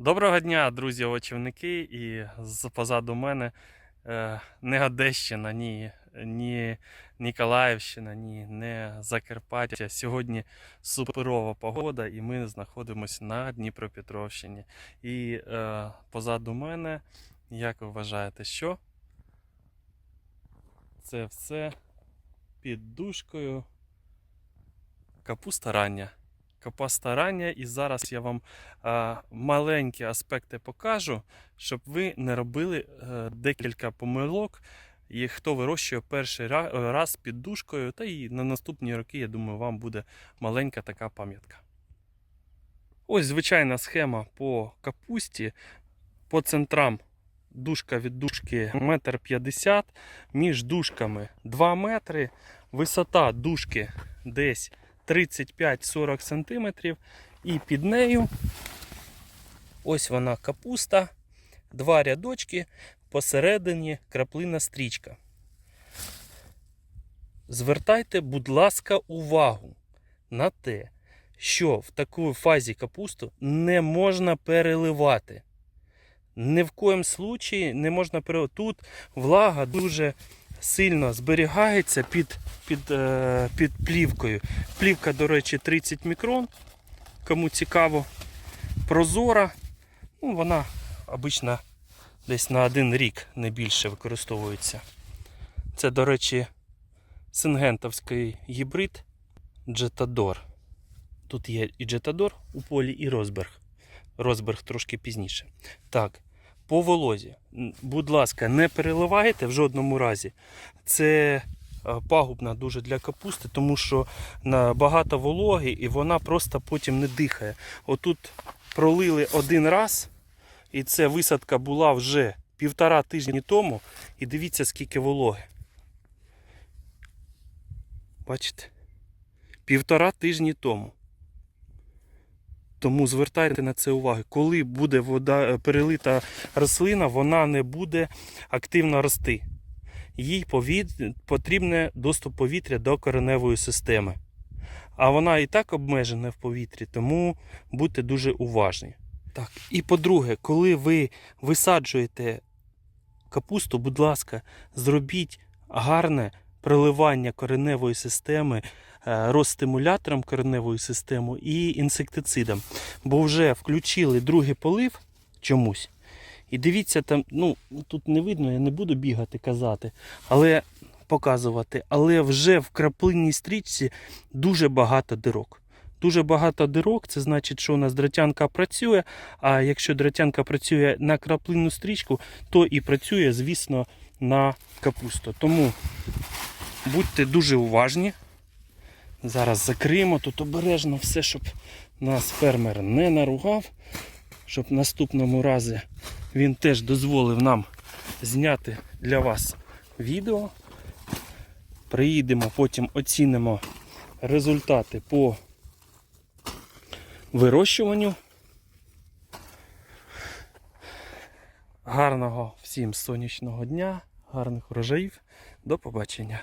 Доброго дня, друзі очівники, і позаду мене е, не Одещина, ні, ні Ніколаївщина, ні, не Закарпаття. Сьогодні суперова погода, і ми знаходимося на Дніпропетровщині. І е, позаду мене, як ви вважаєте, що? Це все під дужкою капуста рання. Капуста рання, і зараз я вам а, маленькі аспекти покажу, щоб ви не робили е, декілька помилок. І хто вирощує перший е, раз під дужкою, та і на наступні роки, я думаю, вам буде маленька така пам'ятка. Ось звичайна схема по капусті. По центрам дужка від дужки 1,50 м, між дужками 2 метри, висота дужки десь 35-40 см. І під нею ось вона капуста, два рядочки, посередині краплина стрічка. Звертайте, будь ласка, увагу на те, що в такій фазі капусту не можна переливати. Ні в коєму случаї не можна переливати. Тут влага дуже сильно зберігається під, під, е, під плівкою. Плівка, до речі, 30 мікрон. Кому цікаво, прозора. Ну, вона обично десь на один рік не більше використовується. Це, до речі, сингентовський гібрид Джетадор. Тут є і Джетадор у полі, і Розберг. Розберг трошки пізніше. Так, по волозі. Будь ласка, не переливайте в жодному разі. Це е, пагубно дуже для капусти, тому що багато вологи і вона просто потім не дихає. Отут пролили один раз, і це висадка була вже півтора тижні тому. І дивіться, скільки вологи. Бачите? Півтора тижні тому. Тому звертайте на це увагу. Коли буде вода перелита рослина, вона не буде активно рости. Їй потрібне доступ повітря до кореневої системи. А вона і так обмежена в повітрі, тому будьте дуже уважні. Так, і по-друге, коли ви висаджуєте капусту, будь ласка, зробіть гарне проливання кореневої системи е, розстимулятором кореневої системи і інсектицидом. Бо вже включили другий полив чомусь. І дивіться, там, ну, тут не видно, я не буду бігати казати, але показувати. Але вже в краплинній стрічці дуже багато дирок. Дуже багато дирок, це значить, що у нас дротянка працює. А якщо дротянка працює на краплинну стрічку, то і працює, звісно, на капусту. Тому будьте дуже уважні. Зараз закриємо тут обережно все, щоб нас фермер не наругав, щоб наступному разі він теж дозволив нам зняти для вас відео. Приїдемо, потім оцінимо результати по вирощуванню. Гарного всім сонячного дня, гарних врожаїв. До побачення.